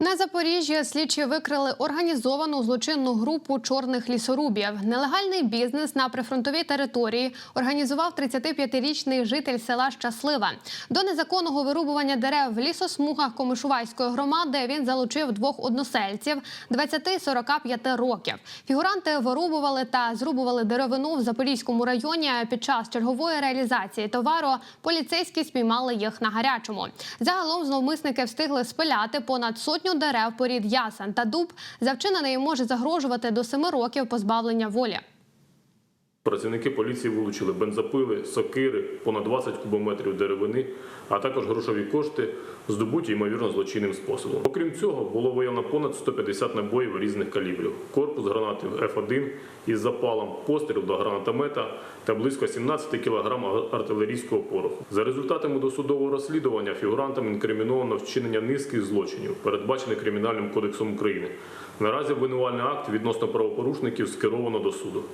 На Запоріжжі слідчі викрили організовану злочинну групу чорних лісорубів. Нелегальний бізнес на прифронтовій території організував 35-річний житель села Щаслива. До незаконного вирубування дерев в лісосмугах Комишувайської громади він залучив двох односельців 20-45 років. Фігуранти вирубували та зрубували деревину в Запорізькому районі. Під час чергової реалізації товару поліцейські спіймали їх на гарячому. Загалом зловмисники встигли спиляти понад сотню дерев порід ясен та дуб. За вчинене їм може загрожувати до семи років позбавлення волі. Працівники поліції вилучили бензопили, сокири, понад 20 кубометрів деревини, а також грошові кошти, здобуті ймовірно злочинним способом. Окрім цього, було виявлено понад 150 набоїв різних калібрів, корпус гранати F1 із запалом, постріл до гранатомета та близько 17 кг артилерійського пороху. За результатами досудового розслідування фігурантам інкриміновано вчинення низки злочинів, передбачених Кримінальним кодексом України. Наразі обвинувальний акт відносно правопорушників скеровано до суду.